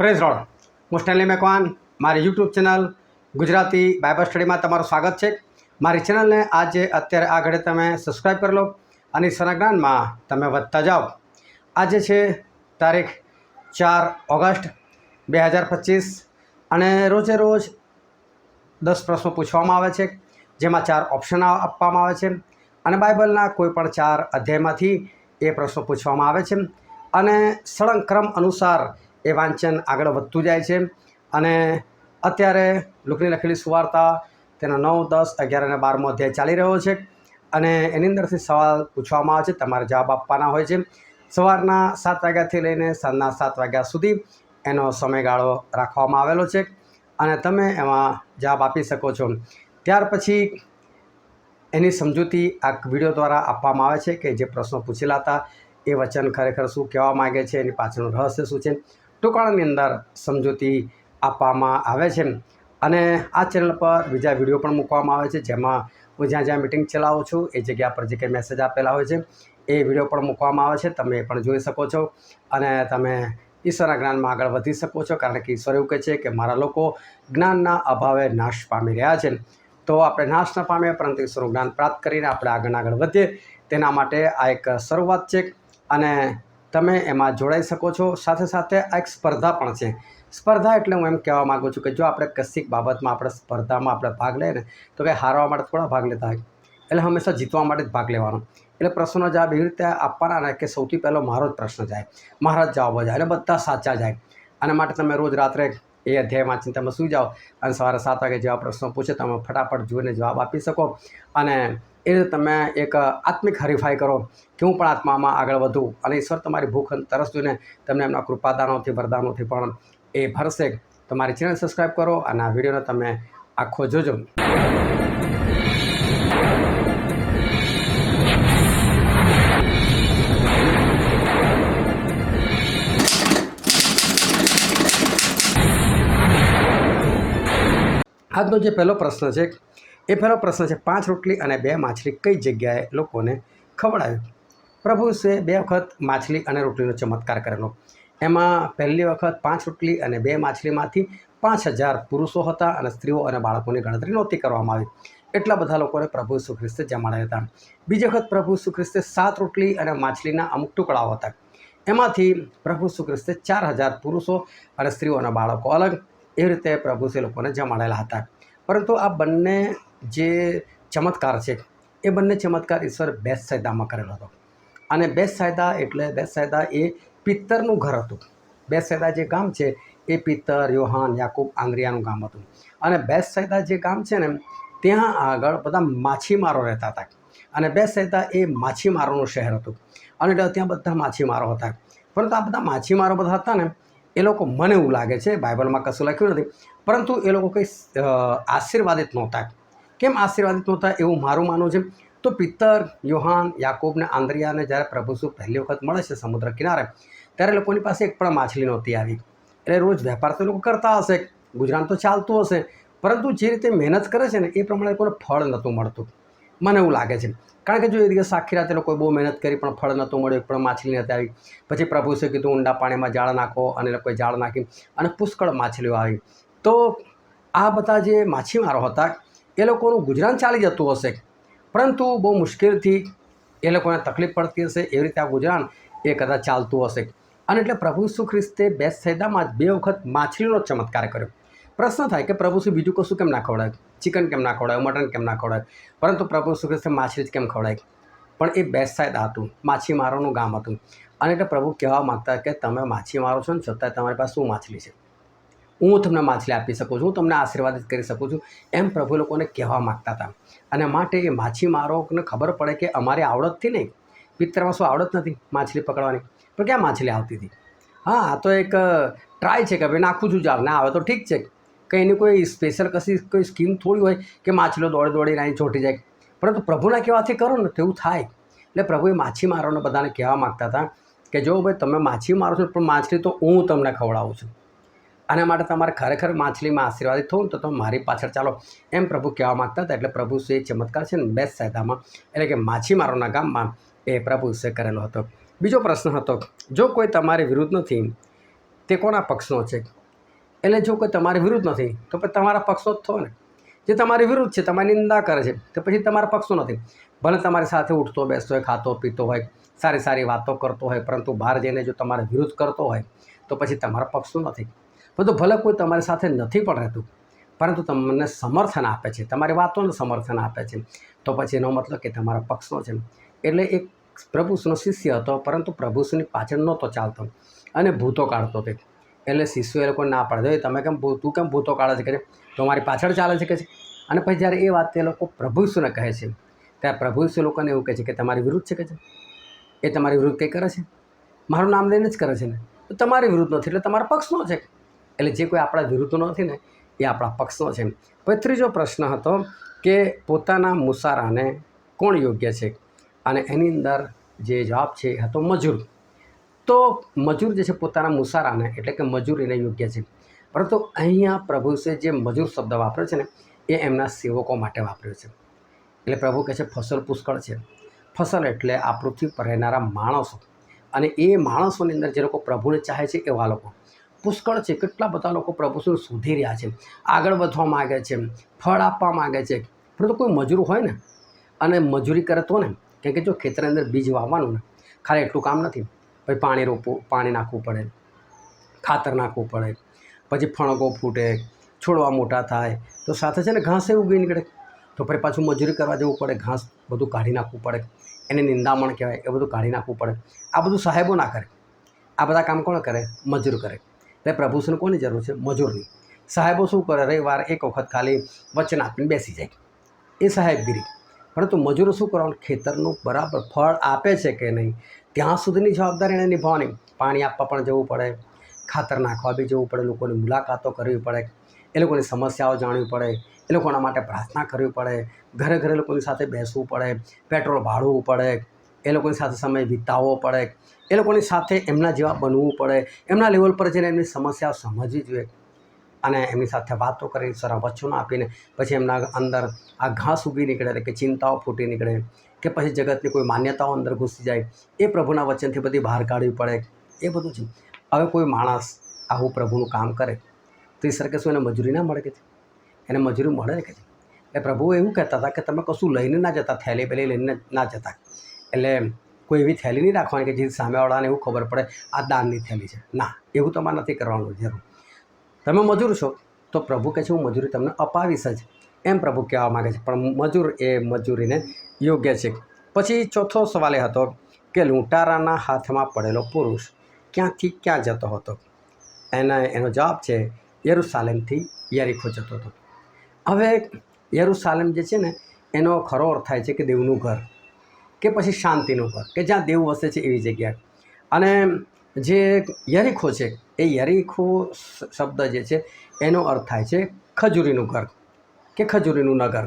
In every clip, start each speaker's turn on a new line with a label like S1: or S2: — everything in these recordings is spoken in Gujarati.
S1: પ્રેઝ રોડ હું સ્ટેનલી મેકવાન, મારી યુટ્યુબ ચેનલ ગુજરાતી બાઇબલ સ્ટડીમાં તમારું સ્વાગત છે. મારી ચેનલને આજે અત્યારે આ ઘડે તમે સબસ્ક્રાઈબ કરી લો અને ઈશ્વરના તમે વધતા જાઓ. આજે છે તારીખ ચાર ઓગસ્ટ બે હજાર પચીસ અને રોજે રોજ દસ પ્રશ્નો પૂછવામાં આવે છે, જેમાં ચાર ઓપ્શન આપવામાં આવે છે અને બાઇબલના કોઈપણ ચાર અધ્યાયમાંથી એ પ્રશ્નો પૂછવામાં આવે છે. અને સળંગ ક્રમ અનુસાર એ વાંચન આગળ વધતું જાય છે. અને અત્યારે લુકની લખેલી સુવાર્તા તેનો નવ, દસ, અગિયાર અને બારમો અધ્યાય ચાલી રહ્યો છે. અને એની અંદરથી સવાલ પૂછવામાં આવે છે. તમારે જવાબ આપવાના હોય છે. સવારના સાત વાગ્યાથી લઈને સાંજના સાત વાગ્યા સુધી એનો સમયગાળો રાખવામાં આવેલો છે. અને તમે એમાં જવાબ આપી શકો છો. ત્યાર પછી એની સમજૂતી આ વીડિયો દ્વારા આપવામાં આવે છે કે જે પ્રશ્નો પૂછેલા હતા, એ વચન ખરેખર શું કહેવા માગે છે, એની પાછળનું રહસ્ય શું છે? ટૂંકાણની અંદર સમજૂતી આપવામાં આવે છે. અને આ ચેનલ પર બીજા વીડિયો પણ મૂકવામાં આવે છે. જેમાં હું જ્યાં જ્યાં મિટિંગ ચલાવું છું, એ જગ્યા પર જે કંઈ મેસેજ આપેલા હોય છે, એ વીડિયો પણ મૂકવામાં આવે છે. તમે એ પણ જોઈ શકો છો. અને તમે ઈશ્વરના જ્ઞાનમાં આગળ વધી શકો છો. કારણ કે ઈશ્વર એવું કહે છે કે મારા લોકો જ્ઞાનના અભાવે નાશ પામી રહ્યા છે. તો આપણે નાશ ન પામીએ, પરંતુ ઈશ્વરનું જ્ઞાન પ્રાપ્ત કરીને આપણે આગળ આગળ વધીએ. તેના માટે આ એક શરૂઆત છે. અને તમે એમાં જોડાઈ શકો છો. સાથે સાથે આ એક સ્પર્ધા પણ છે. સ્પર્ધા એટલે હું એમ કહેવા માગું છું કે જો આપણે કશીક બાબતમાં આપણે સ્પર્ધામાં આપણે ભાગ લઈએ ને, તો કંઈ હારવા માટે થોડા ભાગ લેતા હોય. એટલે હંમેશા જીતવા માટે જ ભાગ લેવાનો. એટલે પ્રશ્નનો જવાબ એવી રીતે આપવાના ને કે સૌથી પહેલો મારો જ પ્રશ્ન જાય. મારા જ જવાબો જાય અને બધા સાચા જાય. આના માટે તમે રોજ રાત્રે એ અધ્યાય વાંચીને તમે સુઈ જાઓ અને સવારે સાત વાગે જેવા પ્રશ્નો પૂછે, તમે ફટાફટ જોઈને જવાબ આપી શકો. અને એ રીતે તમે એક આત્મિક હરીફાઈ કરો કે હું પણ આત્મામાં આગળ વધું અને ઈશ્વર તમારી ભૂખ અને તરસ જોઈને તમને એમના કૃપાદાનોથી, વરદાનોથી પણ એ ભરશે. તમારી ચેનલ સબસ્ક્રાઈબ કરો અને આ વિડીયોને તમે આખો જોજો. આજનો જે પહેલો પ્રશ્ન છે એ પહેલો પ્રશ્ન છે, પાંચ રોટલી અને બે માછલી કઈ જગ્યાએ લોકોને ખવડાવ્યું પ્રભુ ઈસુએ બે વખત માછલી અને રોટલીનો ચમત્કાર કરેલો. એમાં પહેલી વખત પાંચ રોટલી અને બે માછલીમાંથી પાંચ હજાર પુરુષો હતા અને સ્ત્રીઓ અને બાળકોની ગણતરી નહોતી કરવામાં આવી. એટલા બધા લોકોને પ્રભુ ઈસુ ખ્રિસ્તે હતા. બીજી વખત પ્રભુ ઈસુ ખ્રિસ્તે સાત રોટલી અને માછલીના અમુક ટુકડાઓ હતા. એમાંથી પ્રભુ ઈસુ ખ્રિસ્તે ચાર હજાર પુરુષો અને સ્ત્રીઓ અને બાળકો અલગ એ રીતે પ્રભુ શ્રી લોકોને જમાડેલા હતા. પરંતુ આ બંને જે ચમત્કાર છે, એ બંને ચમત્કાર ઈશ્વર બેસ સાયદામાં કરેલો હતો. અને બેસ સાયદા એટલે બેસ સાયદા એ પિત્તરનું ઘર હતું. બેસ સાયદા જે ગામ છે, એ પિત્તર, યોહાન, યાકૂબ આંગ્રિયાનું ગામ હતું. અને બેસ સાયદા જે ગામ છે ને, ત્યાં આગળ બધા માછીમારો રહેતા હતા. અને બેસ સાયદા એ માછીમારોનું શહેર હતું. અને ત્યાં બધા માછીમારો હતા. પરંતુ આ બધા માછીમારો બધા હતા ને, એ લોકો મને એવું લાગે છે, બાઇબલમાં કશું લખ્યું નથી, પરંતુ એ લોકો કંઈ આશીર્વાદિત નહોતા. કેમ આશીર્વાદિત નહોતા એવું મારું માનવું છે? તો પિત્તર, યોહાન યાકૂબ ને આંદ્રિયાને જ્યારે પ્રભુસુ પહેલી વખત મળે છે સમુદ્ર કિનારે, ત્યારે લોકોની પાસે એક પણ માછલી નહોતી આવી. એટલે રોજ વેપાર તો લોકો કરતા હશે, ગુજરાન તો ચાલતું હશે, પરંતુ જે રીતે મહેનત કરે છે ને, એ પ્રમાણે લોકોને ફળ નહોતું મળતું. મને એવું લાગે છે. કારણ કે જો એ દિવસ આખી રાતે લોકોએ બહુ મહેનત કરી, પણ ફળ નહોતું મળ્યું પણ માછલી નથી આવી. પછી પ્રભુએ કીધું? ઊંડા પાણીમાં જાળ નાખો અને લોકોએ જાળ નાખી અને પુષ્કળ માછલીઓ આવી. તો આ બધા જે માછીમારો હતા એ લોકોનું ગુજરાન ચાલી જતું હશે. પરંતુ બહુ મુશ્કેલથી એ લોકોને તકલીફ પડતી હશે. એવી રીતે આ ગુજરાન એ કદાચ ચાલતું હશે. અને એટલે પ્રભુ શ્રી ખ્રિસ્તે બેસ્ટ સૈદામાં જ બે વખત માછલીનો ચમત્કાર કર્યો. પ્રશ્ન થાય કે પ્રભુ શ્રી બીજું કશું કેમ ના ખવડાવ્યું? ચિકન કેમ ના ખવડાવ્યું? મટન કેમ ના ખવડાવ્યું? પરંતુ પ્રભુ શ્રી ખ્રિસ્તે માછલી જ કેમ ખવડાવી? પણ એ બેસ્ટ સાયદા હતું. માછીમારોનું ગામ હતું. અને એટલે પ્રભુ કહેવા માગતા કે તમે માછીમારો છો ને છતાંય તમારી પાસે શું માછલી છે? હું તમને માછલી આપી શકું છું, હું તમને આશીર્વાદિત કરી શકું છું, એમ પ્રભુ લોકોને કહેવા માગતા હતા. અને માટે એ માછીમારોને ખબર પડે કે અમારી આવડતથી નહીં. પિત્તરમાં શું આવડત નથી માછલી પકડવાની? પણ ક્યાં માછલી આવતી હતી? હા, આ તો એક ટ્રાય છે કે ભાઈ નાખું છું જાળ ના આવે તો ઠીક છે. કંઈ એની કોઈ સ્પેશિયલ કશી, કોઈ સ્કીમ થોડી હોય કે માછલીઓ દોડી દોડીને અહીં ચોંટી જાય. પરંતુ પ્રભુના કહેવાથી કરો ને તેવું થાય. એટલે પ્રભુએ માછીમારોને બધાને કહેવા માગતા હતા કે જો ભાઈ તમે માછી મારો છો, પણ માછલી તો હું તમને ખવડાવું છું. આના માટે તમારે ખરેખર માછલીમાં આશીર્વાદિત થવું તો તમે મારી પાછળ ચાલો. એમ પ્રભુ કહેવા માગતા હતા એટલે પ્રભુ શ્રી ચમત્કાર છે ને બેસ્ટ સાયદામાં, એટલે કે માછીમારોના ગામમાં એ પ્રભુ સે કરેલો હતો. બીજો પ્રશ્ન હતો, જો કોઈ તમારી વિરુદ્ધ નથી, તે કોના પક્ષનો છે? એટલે જો કોઈ તમારી વિરુદ્ધ નથી, તો પછી તમારા પક્ષનો જ થયો ને. જે તમારી વિરુદ્ધ છે, તમારી નિંદા કરે છે, તો પછી તમારા પક્ષો નથી. ભલે તમારી સાથે ઉઠતો, બેસતો હોય, ખાતો, પીતો હોય, સારી સારી વાતો કરતો હોય, પરંતુ બહાર જઈને જો તમારે વિરુદ્ધ કરતો હોય, તો પછી તમારા પક્ષો નથી. બધું ભલે કોઈ તમારી સાથે નથી પણ રહેતું, પરંતુ તમને સમર્થન આપે છે, તમારી વાતોને સમર્થન આપે છે, તો પછી એનો મતલબ કે તમારા પક્ષનો છે. એટલે એક પ્રભુસનો શિષ્ય હતો, પરંતુ પ્રભુસની પાછળ નહોતો ચાલતો અને ભૂતો કાઢતો તે એટલે શિષ્યો એ લોકો ના પાડે "એ તમે કેમ તું કેમ ભૂતો કાઢે છે? કે છે? તો મારી પાછળ ચાલે છે, કે છે. અને પછી જ્યારે એ વાત તે લોકો પ્રભુ ઈસુને કહે છે, ત્યારે પ્રભુ ઈસુ લોકોને એવું કહે છે કે, તમારી વિરુદ્ધ છે, કે છે. એ તમારી વિરુદ્ધ કંઈ કરે છે? મારું નામ લઈને જ કરે છે ને? તો તમારી વિરુદ્ધ નથી, એટલે તમારા પક્ષનો છે. એટલે જે કોઈ આપણા વિરુદ્ધનો નથી ને, એ આપણા પક્ષનો છે. પછી ત્રીજો પ્રશ્ન હતો કે પોતાના મુસારાને કોણ યોગ્ય છે? અને એની અંદર જે જવાબ છે એ હતો મજૂર. તો મજૂર જે છે પોતાના મુસારાને, એટલે કે મજૂરીને યોગ્ય છે. પરંતુ અહીંયા પ્રભુ છે જે મજૂર શબ્દ વાપર્યો છે ને, એ એમના સેવકો માટે વાપર્યો છે. એટલે પ્રભુ કહે છે, ફસલ પુષ્કળ છે. ફસલ એટલે આ પૃથ્વી પર રહેનારા માણસો. અને એ માણસોની અંદર જે લોકો પ્રભુને ચાહે છે એવા લોકો. પુષ્કળ છે. કેટલા બધા લોકો પ્રભુ શોધી રહ્યા છે? આગળ વધવા માગે છે. ફળ આપવા માગે છે. પરંતુ કોઈ મજૂર હોય ને, અને મજૂરી કરે તો ને, કેમ કે જો ખેતરની અંદર બીજ વાવવાનું ને, ખાલી એટલું કામ નથી. પછી પાણી રોપવું, પાણી નાખવું પડે. ખાતર નાખવું પડે. પછી ફણગો ફૂટે, છોડવા મોટા થાય. તો સાથે છે ને ઘાસ એ ઉગી નીકળે. તો પછી પાછું મજૂરી કરવા જવું પડે. ઘાસ બધું કાઢી નાખવું પડે. એને નિંદામણ કહેવાય. એ બધું કાઢી નાખવું પડે. આ બધું સાહેબો ના કરે. આ બધા કામ કોણ કરે? મજૂર કરે. એટલે પ્રભુસને કોની જરૂર છે? મજૂરની. સાહેબો શું કરે? રવિવાર એક વખત ખાલી વચન આપીને બેસી જાય. એ સાહેબગીરી પરંતુ મજૂરો શું કરવાનું? ખેતરનું બરાબર ફળ આપે છે કે નહીં? ત્યાં સુધીની જવાબદારી એને નિભાવવાની. પાણી આપવા પણ જવું પડે. ખાતર નાખવા બી જવું પડે. લોકોની મુલાકાતો કરવી પડે. એ લોકોની સમસ્યાઓ જાણવી પડે. એ લોકોના માટે પ્રાર્થના કરવી પડે. ઘરે ઘરે લોકોની સાથે બેસવું પડે. પેટ્રોલ ભાડવું પડે. એ લોકોની સાથે સમય વિતાવવો પડે. એ લોકોની સાથે એમના જેવા બનવું પડે. એમના લેવલ પર જઈને એમની સમસ્યાઓ સમજવી જોઈએ. અને એમની સાથે વાતો કરીને સારા વચનો આપીને પછી એમના અંદર આ ઘાસ ઉગી નીકળે કે ચિંતાઓ ફૂટી નીકળે કે પછી જગતની કોઈ માન્યતાઓ અંદર ઘૂસી જાય. એ પ્રભુના વચનથી બધી બહાર કાઢવી પડે. એ બધું છે. હવે કોઈ માણસ આવું પ્રભુનું કામ કરે તો એ સરખે શું એને મજૂરી ના મળે કે એને મજૂરી મળે કે એટલે પ્રભુ એવું કહેતા હતા કે તમે કશું લઈને ના જતા, થેલી પેલી લઈને ના જતા. એટલે કોઈ એવી થેલી નહીં રાખવાની કે જેથી સામેવાળાને એવું ખબર પડે, આ દાનની થેલી છે. ના, એવું તમારે નથી કરવાનું, જરૂર. તમે મજૂર છો, તો પ્રભુ કહે છે, હું મજૂરી તમને અપાવીશ જ. એમ પ્રભુ કહેવા માગે છે, પણ મજૂર એ મજૂરીને યોગ્ય છે. પછી ચોથો સવાલ એ હતો કે લૂંટારાના હાથમાં પડેલો પુરુષ ક્યાંથી ક્યાં જતો હતો? એના, એનો જવાબ છે, યરુસાલેમથી યરીખો જતો હતો. હવે યરુસાલેમ જે છે ને, એનો ખરો અર્થ થાય છે કે દેવનું ઘર. કે પછી શાંતિનું ઘર, કે જ્યાં દેવ વસે છે એવી જગ્યા. અને જે યરીખો છે, એ યરીખો શબ્દ જે છે, એનો અર્થ થાય છે ખજૂરીનું ઘર, કે ખજૂરીનું નગર.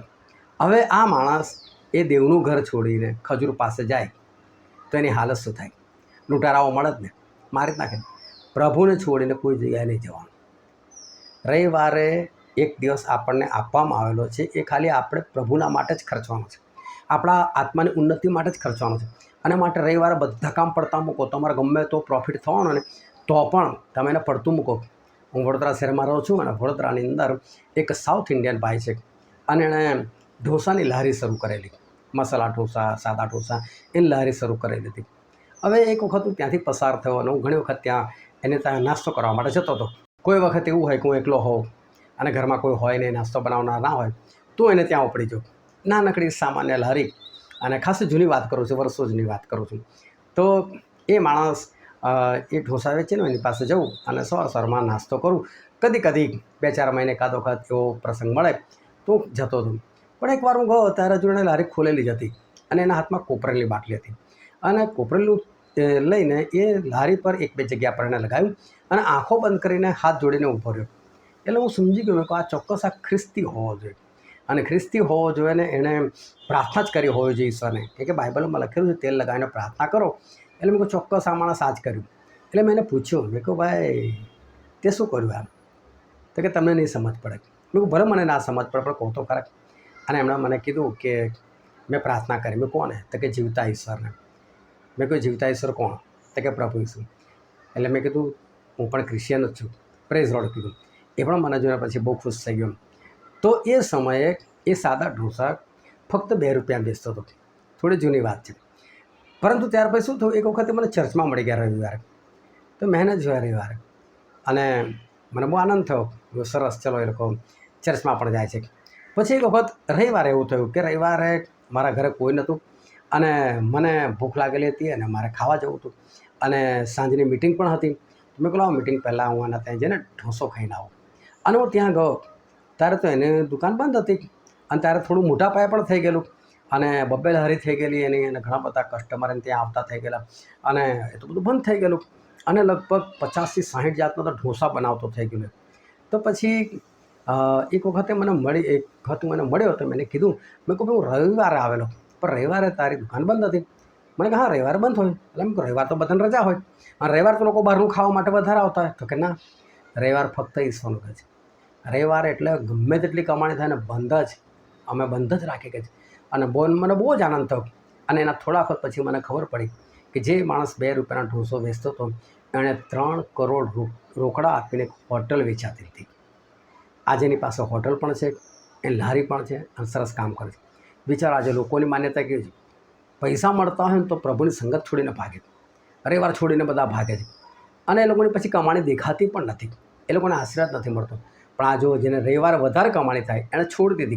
S1: હવે આ માણસ એ દેવનું ઘર છોડીને ખજૂર પાસે જાય, તો એની હાલત શું થાય? લૂંટારાઓ મળે જ ને, મારી જ નાખે. પ્રભુને છોડીને કોઈ જગ્યાએ નહીં જવાનું. રવિવારે એક દિવસ આપણને આપવામાં આવેલો છે, એ ખાલી આપણે પ્રભુના માટે જ ખર્ચવાનો છે. આપણા આત્માની ઉન્નતિ માટે જ ખર્ચવાનો છે. અને માટે રવિવારે બધા કામ પડતા મૂકો, તમારે ગમે તો પ્રોફિટ થવાનો ને, તો પણ તમે એને પડતું મૂકો. હું વડોદરા શહેરમાં રહું છું અને વડોદરાની અંદર એક સાઉથ ઇન્ડિયન ભાઈ છે. અને એણે ઢોસાની લારી શરૂ કરેલી. મસાલા ઢોસા, સાદા ઢોસા, એની લારી શરૂ કરેલી હતી. હવે એક વખત હું ત્યાંથી પસાર થયો અને હું ઘણી વખત ત્યાં એને ત્યાં નાસ્તો કરવા માટે જતો હતો. કોઈ વખત એવું હોય કે હું એકલો હોઉં અને ઘરમાં કોઈ હોય નહીં, નાસ્તો બનાવનાર ના હોય, તો એને ત્યાં ઉપડી જાઉં નાનકડી સામાન્ય લારી અને ખાસી જૂની વાત કરું છું, વર્ષો જૂની વાત કરું છું. તો એ માણસ એ ઢોસા વેચે ને, એની પાસે જવું અને સવાર સવારમાં નાસ્તો કરું. કદી કદી બે ચાર મહિને કાદો વખત એવો પ્રસંગ મળે તો જતો હતો પણ એકવાર હું ગયો ત્યારે એણે લારી ખોલેલી જ હતી અને એના હાથમાં કોપરેલી બાટલી હતી. અને કોપરેલું લઈને એ લારી પર એક બે જગ્યા પર એને લગાવ્યું અને આંખો બંધ કરીને હાથ જોડીને ઊભો રહ્યો. એટલે હું સમજી ગયો કે આ ચોક્કસ આ ખ્રિસ્તી હોવો જોઈએ. અને ખ્રિસ્તી હોવો જોઈએ ને એણે પ્રાર્થના જ કરી હોવી જોઈએ ઈશ્વરને. કે કે બાઇબલમાં લખેલું છે, તેલ લગાવીને પ્રાર્થના કરો. એટલે મેં કહું ચોક્કસ આ માણસ આ કર્યું. એટલે મેં એને પૂછ્યું, મેં કહું ભાઈ, તે શું કર્યું આમ તો કે, તમને નહીં સમજ પડે. મેં કહું ભલે મને ના સમજ પડે, પણ કહો તો ખરા અને એમણે મને કીધું કે, મેં પ્રાર્થના કરી. મેં કોને? તો કે, જીવતા ઈશ્વરને. મેં કહ્યું, જીવતા ઈશ્વર કોણ? તો કે, પ્રભુ ઈશ્વર એટલે મેં કીધું, હું પણ ક્રિશ્ચિયન જ છું. પ્રેઝ રોડ કીધું. એ પણ મને જોયા પછી બહુ ખુશ થઈ ગયો. તો એ સમયે એ સાદા ઢોસા ફક્ત બે રૂપિયા બેસતો હતો. થોડી જૂની વાત છે. પરંતુ ત્યાર પછી શું થયું? એક વખતે મને ચર્ચમાં મળી ગયા રવિવારે. તો મહેનત જોયા રવિવારે. અને મને બહુ આનંદ થયો સરસ, ચલો એ લોકો ચર્ચમાં પણ જાય છે. પછી એક વખત રવિવારે એવું થયું કે રવિવારે મારા ઘરે કોઈ નહોતું અને મને ભૂખ લાગેલી હતી અને મારે ખાવા જવું હતું. અને સાંજની મિટિંગ પણ હતી. મેં કહ્યું મિટિંગ પહેલાં હું આના ત્યાં જઈને ઢોસો ખાઈને આવું. અને હું ત્યાં ગયો. ત્યારે તો એની દુકાન બંધ હતી અને ત્યારે થોડું મોટા પાયે પણ થઈ ગયેલું. અને બબ્બે હરી થઈ ગયેલી, એની અને ઘણા બધા કસ્ટમર એને ત્યાં આવતા થઈ ગયેલા. અને એ તો બધું બંધ થઈ ગયેલું. અને લગભગ પચાસથી સાહીઠ જાતનો તો ઢોસા બનાવતો થઈ ગયેલો. તો પછી એક વખતે મને મળી, એક વખત મને મળ્યો તો મેં કીધું, મેં કહું હું રવિવારે આવેલો. પણ રવિવારે તારી દુકાન બંધ હતી. મને કહે હા, રવિવારે બંધ હોય. એટલે મેં રવિવાર તો બધાને રજા હોય. અને રવિવાર તો લોકો બહારનું ખાવા માટે વધારે આવતા હોય. તો કે, ના, રવિવાર ફક્ત ઈશ્વરનું કહે છે. રવિવાર એટલે ગમે તેટલી કમાણી થાય ને બંધ જ. અમે બંધ જ રાખી કે અને બહુ મને બહુ જ આનંદ થયો. અને એના થોડા વખત પછી મને ખબર પડી કે જે માણસ બે રૂપિયાના ઢોસો વેચતો હતો, એણે ત્રણ કરોડ રોકડા આપીને એક હોટલ વેચાતી હતી. આજે એની પાસે હોટલ પણ છે, એ લારી પણ છે અને સરસ કામ કરે છે. વિચાર, આજે લોકોની માન્યતા કેવી છે? પૈસા મળતા હોય ને તો પ્રભુની સંગત છોડીને ભાગે રવિવાર છોડીને બધા ભાગે છે. અને એ લોકોની પછી કમાણી દેખાતી પણ નથી. એ લોકોને આશીર્વાદ નથી મળતો. પણ આ જો જેને રવિવારે વધારે કમાણી થાય એણે છોડી દીધી.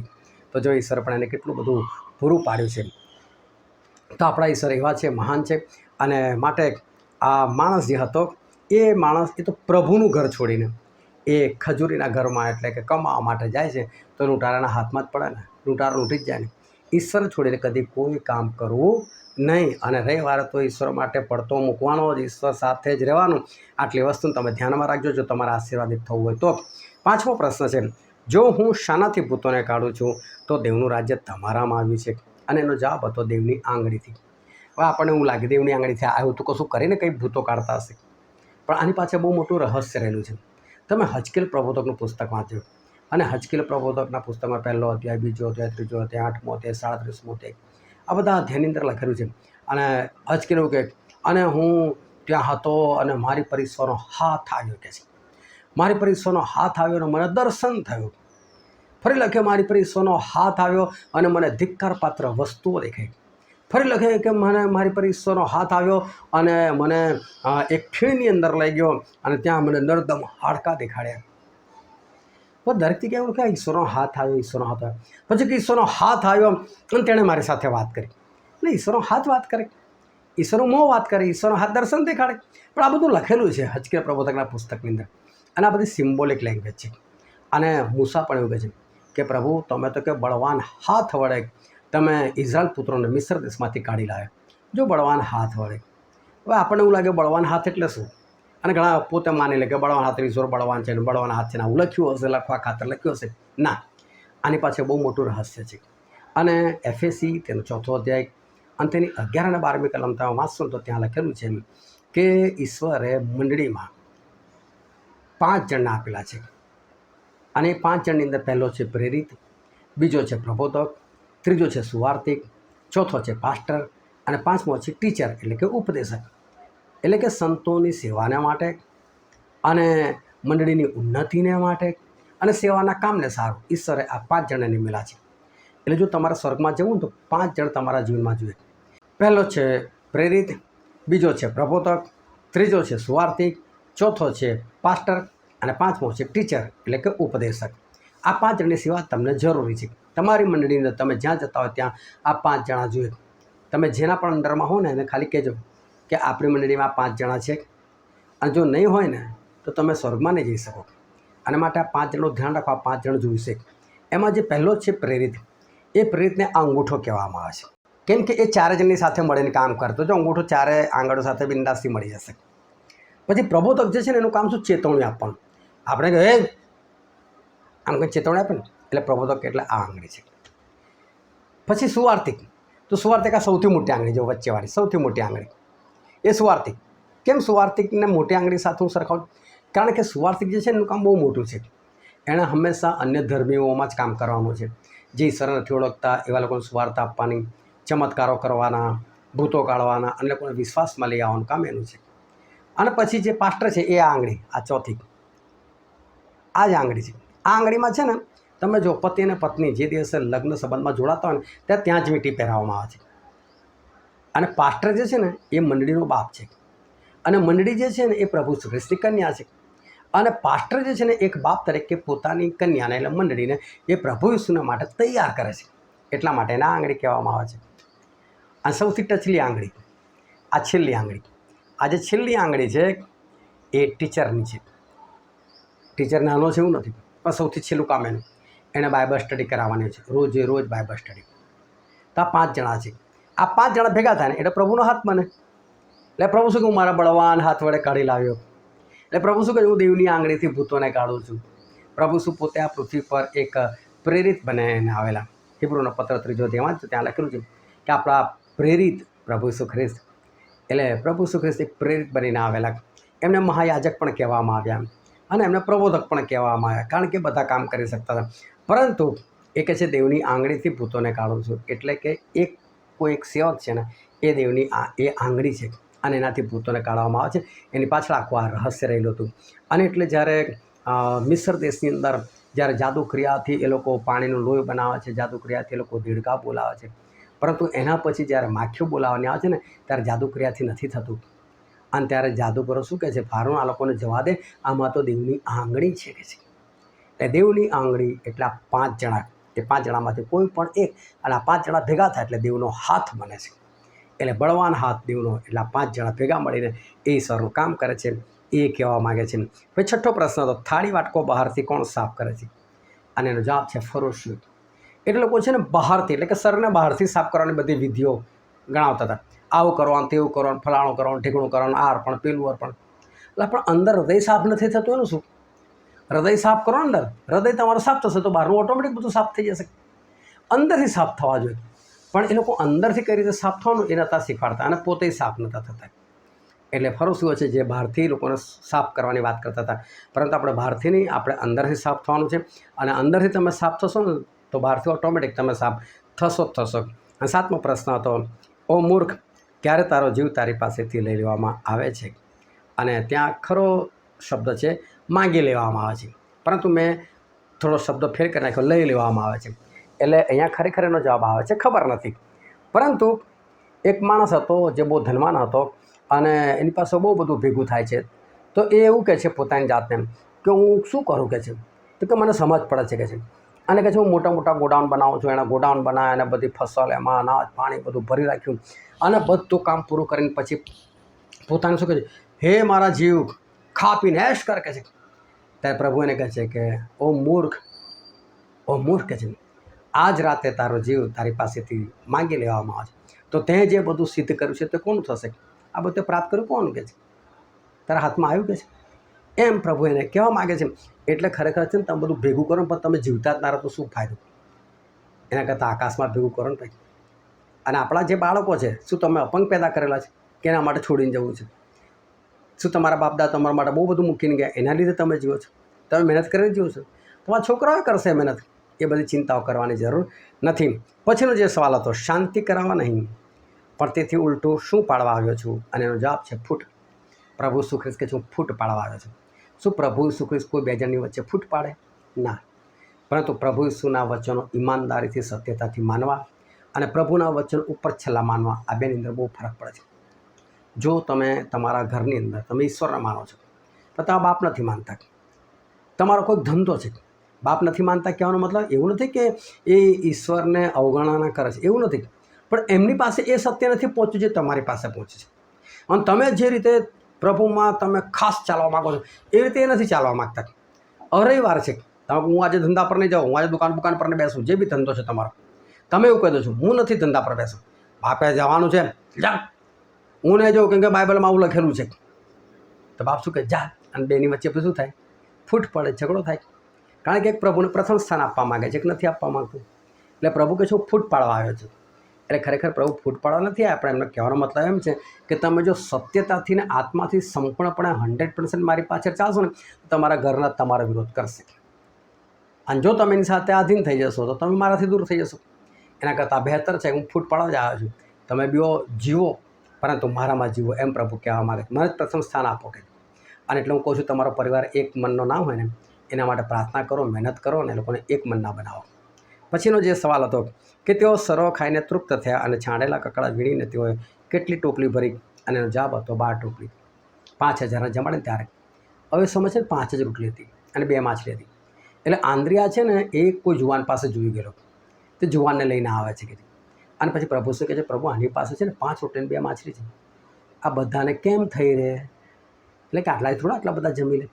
S1: તો જો ઈશ્વર પણ એને કેટલું બધું પૂરું પાડ્યું છે. તો આપણા ઈશ્વર એવા છે, મહાન છે. અને માટે આ માણસ જે હતો, એ માણસ, એ તો પ્રભુનું ઘર છોડીને, એ ખજૂરીના ઘરમાં એટલે કે કમાવા માટે જાય છે. તો લૂંટારાના હાથમાં જ પડે ને, લૂંટારો લૂંટી જ જાય ને. ઈશ્વર છોડીને કદી કોઈ કામ કરવું નહીં. અને રવિવારે તો ઈશ્વર માટે પડતો મૂકવાનો જ ઈશ્વર સાથે જ રહેવાનું. આટલી વસ્તુ તમે ધ્યાનમાં રાખજો. જો તમારે આશીર્વાદિત થવું હોય તો. પાંચમો પ્રશ્ન છે. જો હું શાનાથી ભૂતોને કાઢું છું, તો દેવનું રાજ્ય તમારામાં આવ્યું છે અને એનો જવાબ હતો દેવની આંગળીથી. હવે આપણને એવું લાગે દેવની આંગળીથી આવ્યું તો કશું કરીને કંઈ ભૂતો કાઢતા હશે. પણ આની પાછળ બહુ મોટું રહસ્ય રહેલું છે. તમે હજકેલ પ્રબોધકનું પુસ્તક વાંચ્યું અને હજકેલ પ્રબોધકના પુસ્તકમાં પહેલો અધ્યાય, બીજો અધ્યાય, ત્રીજો અધ્યાય, આઠમો અધ્યાય, સાડત્રીસમો અધ્યાય, આ બધા અધ્યાયની અંદર લખેલું છે. અને હજકેલ એવું કહે, અને હું ત્યાં હતો અને મારી પરીક્ષાનો હાથ આવ્યો કે છે મારી પરીક્ષાનો હાથ આવ્યો અને મને દર્શન થયું. ફરી લખે, મારી પર ઈશ્વરનો હાથ આવ્યો અને મને ધિક્કાર પાત્ર વસ્તુઓ દેખાઈ. ફરી લખે કે, મને મારી પર ઈશ્વરનો હાથ આવ્યો અને મને એક ખીણની અંદર લઈ ગયો અને ત્યાં મને નરદમ હાડકા દેખાડ્યા. પણ દરેકથી કહેવું કે ઈશ્વરનો હાથ આવ્યો, ઈશ્વરનો હાથ આવ્યો. પછી કે ઈશ્વરનો હાથ આવ્યો અને તેણે મારી સાથે વાત કરી. અને ઈશ્વરનો હાથ વાત કરે. ઈશ્વરનો મોં વાત કરે, ઈશ્વરનો હાથ દર્શન દેખાડે. પણ આ બધું લખેલું છે હચકે પ્રબોધકના પુસ્તકની અંદર. અને આ બધી સિમ્બોલિક લેંગ્વેજ છે. અને મૂસા પણ એવું કહે છે કે, પ્રભુ, તમે તો કે બળવાન હાથ વડે તમે ઇઝરાયલ પુત્રોને મિશ્ર દેશમાંથી કાઢી લાવ્યા. જો બળવાન હાથ વડે. હવે આપણને એવું લાગે બળવાન હાથ એટલે શું? અને ઘણા પોતે માની લે કે બળવાન હાથ ઈશ્વર બળવાન છે ને બળવાન હાથ છે ને આવું લખ્યું હશે, લખવા ખાતર લખ્યું હશે. ના. આની પાછળ બહુ મોટું રહસ્ય છે. અને એફએસી તેનો ચોથો અધ્યાય અને તેની અગિયાર અને બારમી કલમ તમે વાંચશો તો ત્યાં લખેલું છે કે ઈશ્વરે મંડળીમાં પાંચ જણને આપેલા છે. અને પાંચ જણની અંદર પહેલો છે પ્રેરિત, બીજો છે પ્રબોધક, ત્રીજો છે સુવાર્તિક ચોથો છે પાસ્ટર અને પાંચમો છે ટીચર એટલે કે ઉપદેશક. એટલે કે સંતોની સેવાને માટે અને મંડળીની ઉન્નતિને માટે અને સેવાના કામને સારું ઈશ્વરે આ પાંચ જણને નિમેલા છે. એટલે જો તમારે સ્વર્ગમાં જવું તો પાંચ જણ તમારા જીવનમાં જોઈએ પહેલો છે પ્રેરિત, બીજો છે પ્રબોધક, ત્રીજો છે સુવાર્તિક ચોથો છે પાસ્ટર અને પાંચમો છે ટીચર, એટલે કે ઉપદેશક. આ પાંચ જણની સેવા તમને જરૂરી છે. તમારી મંડળીની અંદર તમે જ્યાં જતા હોય ત્યાં આ પાંચ જણા જોઈએ. તમે જેના પણ અંડરમાં હો ને, એને ખાલી કહેજો કે આપણી મંડળીમાં પાંચ જણા છે. અને જો નહીં હોય ને, તો તમે સ્વર્ગમાં નહીં જઈ શકો. અને માટે આ પાંચ જણનું ધ્યાન રાખવા પાંચ જણ જોઈશે એમાં જે પહેલો છે પ્રેરિત, એ પ્રેરિતને આ અંગૂઠો કહેવામાં આવે છે. કેમ કે એ ચારે જણની સાથે મળીને કામ કરતો જો અંગૂઠો ચારે આંગળો સાથે બિંદાસથી મળી જશે. પછી પ્રબોધક જે છે ને, એનું કામ શું? ચેતવણી આપવાનું. આપણે કહે આમ કંઈ ચેતવણી આપે ને? એટલે પ્રબોધક એટલે આ આંગળી છે. પછી સુવાર્થિક તો સુવાર્થિક આ સૌથી મોટી આંગળી જો વચ્ચેવાળી, સૌથી મોટી આંગળી. એ સુવાર્થિક કેમ સુવાર્થિકને મોટી આંગળી સાથે હું સરખાવું? કારણ કે સુવાર્થિક જે છે એનું કામ બહુ મોટું છે. એણે હંમેશા અન્ય ધર્મીઓમાં જ કામ કરવાનું છે. જે ઈશ્વર નથી ઓળખતા, એવા લોકોને સુવાર્થ આપવાની, ચમત્કારો કરવાના, ભૂતો કાઢવાના અને લોકોને વિશ્વાસમાં લઈ આવવાનું કામ એનું છે. અને પછી જે પાસ્ટર છે એ આ આંગળી, આ ચોથી. આ જ આંગળી છે. આ આંગળીમાં છે ને, તમે જો પતિ અને પત્ની જે દિવસે લગ્ન સંબંધમાં જોડાતા હોય ને, ત્યાં ત્યાં જ મીઠી પહેરાવવામાં આવે છે. અને પાસ્ટર જે છે ને, એ મંડળીનો બાપ છે. અને મંડળી જે છે ને, એ પ્રભુ શ્રી કન્યા છે. અને પાસ્ટર જે છે ને, એક બાપ તરીકે પોતાની કન્યાને એટલે મંડળીને એ પ્રભુ ઈસુના માટે તૈયાર કરે છે. એટલા માટે એના આંગળી કહેવામાં આવે છે. અને સૌથી ટચલી આંગળી, આ છેલ્લી આંગળી. આ જે છેલ્લી આંગળી છે એ ટીચરની છે. ટીચર નાનો છે એવું નથી, પણ સૌથી છેલ્લું કામ એનું. એણે બાઇબલ સ્ટડી કરાવવાની છે, રોજે રોજ બાઇબલ સ્ટડી તો આ પાંચ જણા છે. આ પાંચ જણા ભેગા થાય ને એટલે પ્રભુનો હાથ બને. એટલે પ્રભુ શું કે હું મારા બળવાન હાથ વડે કાઢી લાવ્યો. એટલે પ્રભુ શું કહે, હું દેવની આંગળીથી ભૂતોને કાઢું છું. પ્રભુ શું પોતે આ પૃથ્વી પર એક પ્રેરિત બને આવેલા. હિબ્રુનો પત્ર ત્રીજો તેમાં ત્યાં લખેલું છે કે આપણા પ્રેરિત પ્રભુ ઈસુ ખ્રિસ્ત એટલે પ્રભુ સુખ્રિસ્ત પ્રેરિત બનીને આવેલા. એમને મહાયાજક પણ કહેવામાં આવ્યા. અને એમને પ્રબોધક પણ કહેવામાં આવ્યા. કારણ કે બધા કામ કરી શકતા હતા. પરંતુ એ કહે છે, દેવની આંગળીથી ભૂતોને કાઢું છું. એટલે કે એક કોઈ એક સેવક છે ને, એ દેવની આ, એ આંગળી છે અને એનાથી ભૂતોને કાઢવામાં આવે છે. એની પાછળ આખું આ રહસ્ય રહેલું હતું. અને એટલે જ્યારે મિશ્ર દેશની અંદર જ્યારે જાદુ ક્રિયાથી એ લોકો પાણીનું લોહી બનાવે છે જાદુ ક્રિયાથી એ લોકો દીડકા બોલાવે છે. પરંતુ એના પછી જ્યારે માખીઓ બોલાવવાની આવે છે ને, ત્યારે જાદુ ક્રિયાથી નથી થતું. અને ત્યારે જાદુગરો શું કહે છે? ફારૂન આ લોકોને જવા દે. આમાં તો દેવની આંગળી છે કે છે? એટલે દેવની આંગળી એટલે પાંચ જણા, એ પાંચ જણામાંથી કોઈ પણ એક, અને આ પાંચ જણા ભેગા થાય એટલે દેવનો હાથ બને છે. એટલે બળવાન હાથ દેવનો એટલે પાંચ જણા ભેગા મળીને એ સરનું કામ કરે છે. એ કહેવા માગે છે પછી છઠ્ઠો પ્રશ્ન હતો. થાળી વાટકો બહારથી કોણ સાફ કરે છે? અને એનો જવાબ છે ફરોશી એટલે લોકો છે ને બહારથી, એટલે કે સરને બહારથી સાફ કરવાની બધી વિધિઓ ગણાવતા હતા. આવું કરવાનું, તેવું કરવાનું, ફલાણું કરવાનું ઠીકણું કરવાનું, આ અર્પણ, પેલું અર્પણ. એટલે પણ અંદર હૃદય સાફ નથી થતું એનું શું? હૃદય સાફ કરો અંદર. હૃદય તમારું સાફ થશે તો બહારનું ઓટોમેટિક બધું સાફ થઈ જશે. અંદરથી સાફ થવા જોઈએ. પણ એ લોકો અંદરથી કઈ રીતે સાફ થવાનું એ નહોતા શીખવાડતા અને પોતે સાફ નહોતા થતા. એટલે ફરોશીઓ છે જે બહારથી લોકોને સાફ કરવાની વાત કરતા હતા. પરંતુ આપણે બહારથી નહીં, આપણે અંદરથી સાફ થવાનું છે. અને અંદરથી તમે સાફ થશો ને તો બહારથી ઓટોમેટિક તમે સાફ થશો જ થશો. અને સાતમો પ્રશ્ન હતો, ઓ મૂર્ખ, ક્યારે તારો જીવ તારી પાસેથી લઈ લેવામાં આવે છે? અને ત્યાં ખરો શબ્દ છે, માંગી લેવામાં આવે છે. પરંતુ મેં થોડો શબ્દ ફેર કરી નાખ્યો, લઈ લેવામાં આવે છે. એટલે અહીંયા ખરેખર એનો જવાબ આવે છે, ખબર નથી. પરંતુ એક માણસ હતો જે બહુ ધનવાન હતો અને એની પાસે બહુ બધું ભેગું થાય છે. તો એ એવું કહે છે પોતાની જાતને, કે હું શું કરું? કે છે. તો કે, મને સમજ પડે છે કે છે. અને કહે છે હું મોટા મોટા ગોડાઉન બનાવું છું, એના ગોડાઉન બનાવ્યા અને બધી ફસલ, એમાં અનાજ, પાણી બધું ભરી રાખ્યું અને બધું કામ પૂરું કરીને પછી પોતાને શું કહે છે? હે મારા જીવ ખા પીને એશ કર કે છે. ત્યારે પ્રભુ એને કહે છે કે, ઓ મૂર્ખ ઓ મૂર્ખ કે છે. આજ રાતે તારો જીવ તારી પાસેથી માંગી લેવામાં આવે છે. તો તે જે બધું સિદ્ધ કર્યું છે તે કોનું થશે? આ બધું પ્રાપ્ત કર્યું કોનું? કે છે. તારા હાથમાં આવ્યું કે છે? એમ પ્રભુ એને કહેવા માગે છે એટલે ખરેખર છે ને, તમે બધું ભેગું કરો પણ તમે જીવતા જ ના રહો તો શું ફાયદો? એના કરતાં આકાશમાં ભેગું કરો ને ભાઈ. અને આપણા જે બાળકો છે, શું તમે અપંગ પેદા કરેલા છે? કે એના માટે છોડીને જવું છે? શું તમારા બાપદા તમારા માટે બહુ બધું મૂકીને ગયા? એના લીધે તમે જીવો છો? તમે મહેનત કરીને જીવો છો? તમારા છોકરાઓ કરશે મહેનત. એ બધી ચિંતાઓ કરવાની જરૂર નથી. પછીનો જે સવાલ હતો, શાંતિ કરાવવા નહીં. પણ તેથી ઉલટું શું પાડવા આવ્યો છું? અને એનો જવાબ છે, ફૂટ. પ્રભુ સુખ્રિસ્ત કે છું ફૂટ પાડવા આવ્યો છું. શું પ્રભુ સુખ્રિસ્ત કોઈ બેજણની વચ્ચે ફૂટ પાડે? ના. પરંતુ પ્રભુ ઈસુના વચનો ઈમાનદારીથી, સત્યતાથી માનવા અને પ્રભુના વચન ઉપર છેલ્લા માનવા, આ બેની અંદર બહુ ફરક પડે છે. જો તમે તમારા ઘરની અંદર, તમે ઈશ્વરને માનો છો, તો તમે બાપ નથી માનતા. તમારો કોઈક ધંધો છે. બાપ નથી માનતા કહેવાનો મતલબ એવું નથી કે એ ઈશ્વરને અવગણના કરે છે. એવું નથી. પણ એમની પાસે એ સત્ય નથી પહોંચ્યું જે તમારી પાસે પહોંચે છે. અને તમે જે રીતે પ્રભુમાં તમે ખાસ ચાલવા માગો છો. એ રીતે એ નથી ચાલવા માગતા. અરવિવાર છે. તમે હું આજે ધંધા પર નહીં જાઉં, હું આજે દુકાન દુકાન પર નહીં બેસું, જે બી ધંધો છે તમારો. તમે એવું કહી દો છો, હું નથી ધંધા પર બેસું. બાપે જવાનું છે જા. હું નહીં જાઉં કેમ કે બાઇબલમાં આવું લખેલું છે. તો બાપ શું કહે? જા. અને બેની વચ્ચે પછી શું થાય? ફૂટ પડે, ઝઘડો થાય. કારણ કે એક પ્રભુને પ્રથમ સ્થાન આપવા માગે છે કે નથી આપવા માગતું. એટલે પ્રભુ કે શું ફૂટ પાડવા આવ્યો છું. એટલે ખરેખર પ્રભુ ફૂટ પાડવા નથી આવ્યા પણ એમનો કહેવાનો મતલબ એમ છે કે તમે જો સત્યતાથી ને આત્માથી સંપૂર્ણપણે હંડ્રેડ પર્સન્ટ મારી પાછળ ચાલશો ને, તો તમારા ઘરના તમારો વિરોધ કરશે. અને જો તમે એની સાથે આધીન થઈ જશો, તો તમે મારાથી દૂર થઈ જશો. એના કરતાં બહેતર છે, હું ફૂટ જ આવ્યો છું. તમે બીઓ જીવો, પરંતુ મારામાં જીવો એમ પ્રભુ કહેવા માગે મને જ પ્રથમ સ્થાન આપો કે અને એટલે હું કહું છું, તમારો પરિવાર એક મનનો ના હોય ને, એના માટે પ્રાર્થના કરો, મહેનત કરો અને લોકોને એક મનના બનાવો. પછીનો જે સવાલ હતો કે તેઓ સરો ખાઈને તૃપ્ત થયા અને છાંડેલા કકડા વીણીને તેઓએ કેટલી ટોપલી ભરી અને એનો જવાબ હતો બાર ટોપલી. પાંચ હજારના જમાડે ત્યારે. હવે સમય છે ને પાંચ જ રોટલી હતી અને બે માછલી હતી. એટલે આંદ્રિયા છે ને એ કોઈ જુવાન પાસે જોઈ ગયેલો. તે જુવાનને લઈને આવે છે કે અને પછી પ્રભુ શું કહે છે? પ્રભુ, આની પાસે છે ને પાંચ રોટલી બે માછલી છે. આ બધાને કેમ થઈ રહે એટલે કે આટલા થોડા આટલા બધા જમી લે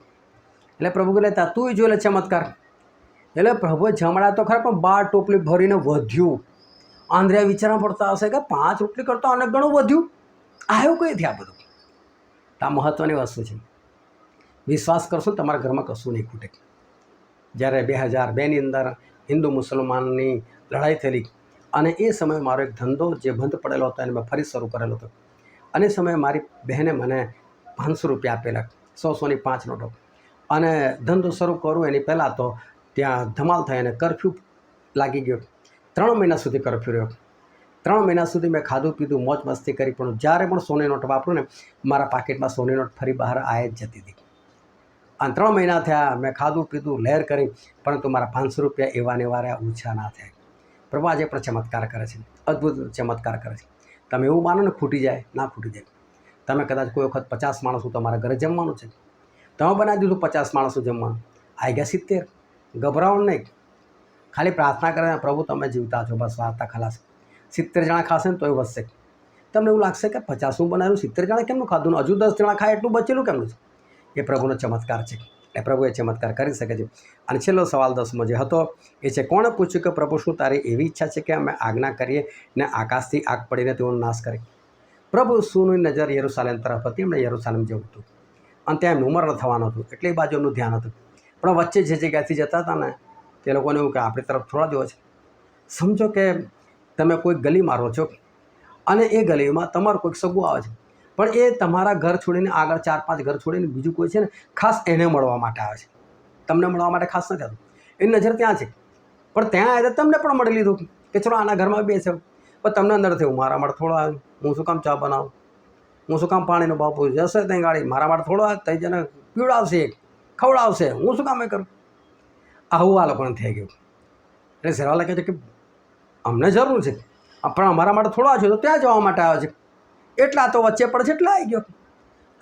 S1: એટલે પ્રભુ કહે તું જોઈ લે ચમત્કાર. એટલે પ્રભુએ જમણા તો ખરા, પણ બાર ટોપલી ભરીને વધ્યું. આંધ્રિયા વિચારવા પડતા હશે કે પાંચ રોટલી કરતાં અનેક ગણું વધ્યું. આવ્યું કઈથી આ બધું? આ મહત્ત્વની વસ્તુ છે. વિશ્વાસ કરશો તમારા ઘરમાં કશું નહીં ખૂટે. જ્યારે બે હજાર બેની અંદર હિન્દુ મુસલમાનની લડાઈ થયેલી અને એ સમયે મારો એક ધંધો જે બંધ પડેલો હતો, એને મેં ફરી શરૂ કરેલો હતો. અને સમયે મારી બહેને મને પાંચસો રૂપિયા આપેલા, સો સોની પાંચ નોટો. અને ધંધો શરૂ કરું એની પહેલાં તો ત્યાં ધમાલ થઈ અને કરફ્યુ લાગી ગયો. ત્રણ મહિના સુધી કરફ્યુ રહ્યો. ત્રણ મહિના સુધી મેં ખાધું પીધું, મોજ મસ્તી કરી, પણ જ્યારે પણ સોની નોટ વાપરું ને, મારા પાકીટમાં સોની નોટ ફરી બહાર આવી જ જતી હતી. અને ત્રણ મહિના થયા મેં ખાધું પીધું, લહેર કરી, પરંતુ મારા પાંચસો રૂપિયા એવા ને વારે ઓછા ના થાય. પ્રભુ આજે પણ ચમત્કાર કરે છે. અદ્ભુત ચમત્કાર કરે છે. તમે એવું માનો ને ખૂટી જાય, ના ખૂટી જાય. તમે કદાચ કોઈ વખત પચાસ માણસો તમારા ઘરે જમવાનું છે. તમે બનાવી દીધું પચાસ માણસો જમવાનું. આવી ગયા સિત્તેર. ગભરાવો નહીં. ખાલી પ્રાર્થના કરે પ્રભુ તમે જીવતા છો, બસ વાર્તા ખલાસ. સિત્તેર જણા ખાશે ને તોય વધશે. તમને એવું લાગશે કે પચાસનું બનાવ્યું, સિત્તેર જણા કેમનું ખાધું હજુ દસ જણા ખાય એટલું બચેલું કેમનું છે? એ પ્રભુનો ચમત્કાર છે. એ પ્રભુ એ ચમત્કાર કરી શકે છે. અને છેલ્લો સવાલ દસમો જે હતો, એ છે, કોણે પૂછ્યું કે પ્રભુ શું તારી એવી ઈચ્છા છે કે અમે આજ્ઞા કરીએ ને આકાશથી આગ પડીને તેઓનો નાશ કરીએ પ્રભુ શુંની નજર યરુસાલેમ તરફ હતી, એમણે યરુસાલેમ જવું હતું. અને ત્યાં એમનું મરણ થવાનું હતું. એટલે એ બાજુ એમનું ધ્યાન હતું. પણ વચ્ચે જે જગ્યાથી જતા હતા ને, તે લોકોને એવું કે આપણી તરફ થોડા દિવસ. સમજો કે તમે કોઈ ગલી મારો છો અને એ ગલીમાં તમારું કોઈક સગું આવે છે. પણ એ તમારા ઘર છોડીને આગળ ચાર પાંચ ઘર છોડીને બીજું કોઈ છે ને, ખાસ એને મળવા માટે આવે છે. તમને મળવા માટે ખાસ નથી આવતું. એની નજર ત્યાં છે. પણ ત્યાં આવે તમને પણ મળી લીધું કે ચલો આના ઘરમાં બેસે. પણ તમને અંદર થયું મારા માટે થોડો આવે. હું શું કામ ચા બનાવું? હું શું કામ પાણીનો બાપુ? જશે ત્યાં ગાડી. મારા માટે થોડો આવે. તઈ જને પીવડાવશે એક. ખવડાવશે. હું શું કામ કરું? આવું આ લોકોને થઈ ગયું. એટલે શેરવાલા કહે છે કે અમને જરૂર છે. પણ અમારા માટે થોડો છે, તો ત્યાં જવા માટે આવે છે. એટલા તો વચ્ચે પડે છે, એટલે આવી ગયો.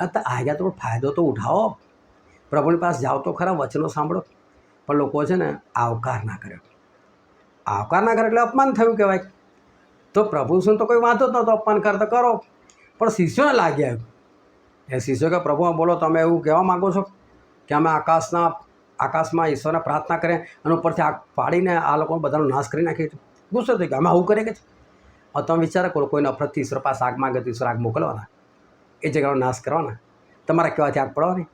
S1: આ તો આ ગયા તો ફાયદો તો ઉઠાવો. પ્રભુની પાસે જાઓ તો ખરા વચનો સાંભળો. પણ લોકો છે ને આવકાર ના કર્યો આવકાર ના કરે એટલે અપમાન થયું કહેવાય. તો પ્રભુ શું તો કોઈ વાંધો જ નહોતો, અપમાન કરતો કરો. પણ શિષ્યોને લાગી આવ્યું એ શિષ્યો કે પ્રભુ બોલો, તમે એવું કહેવા માગો છો? કે અમે આકાશના આકાશમાં ઈશ્વરને પ્રાર્થના કરીએ અને ઉપરથી આગ પાડીને આ લોકો બધાનો નાશ કરી નાખીએ છીએ. ગુસ્સો થઈ ગયો. અમે આવું કરીએ કે હવે તમે વિચાર કરો કોઈ નફરતથી ઈશ્વર પાસે આગ માગે તો ઈશ્વર આગ મોકલવાના. એ જગ્યાનો નાશ કરવાના. તમારા કહેવાથી આગ પડવાની.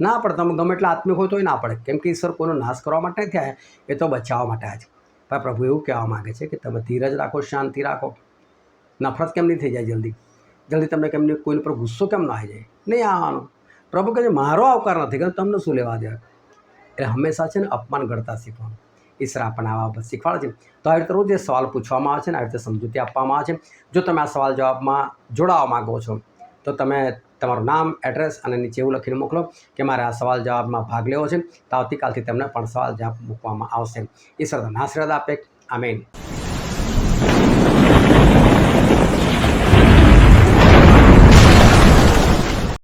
S1: ના પડે. તમે ગમે એટલા આત્મિક હોય તોય ના પડે. કેમ કે ઈશ્વર કોઈનો નાશ કરવા માટે નથી આવ્યા એ તો બચાવવા માટે આજે પણ પ્રભુ એવું કહેવા માગે છે કે તમે ધીરજ રાખો, શાંતિ રાખો. નફરત કેમ નહીં થઈ જાય જલ્દી? જલ્દી તમને કેમ નહીં? કોઈની પર ગુસ્સો કેમ ના આવી જાય? નહીં આવવાનો. પ્રભુ કહે છે, મારો આવકાર નથી કે તમને શું લેવા દે એટલે હંમેશા છે ને અપમાન કરતા શીખવાનું. ઈશરા પણ આવા બાબત શીખવાડે છે. તો આવી રીતે રોજ જે સવાલ પૂછવામાં આવે છે ને, આવી રીતે સમજૂતી આપવામાં આવે છે. જો તમે આ સવાલ જવાબમાં જોડાવા માગો છો, તો તમે તમારું નામ, એડ્રેસ અને નીચે એવું લખીને મોકલો કે મારે આ સવાલ જવાબમાં ભાગ લેવો છે. તો આવતીકાલથી તમને પણ સવાલ જવાબ મૂકવામાં આવશે. ઈશ્વર તમને આશીર્વાદ આપે. આમેન.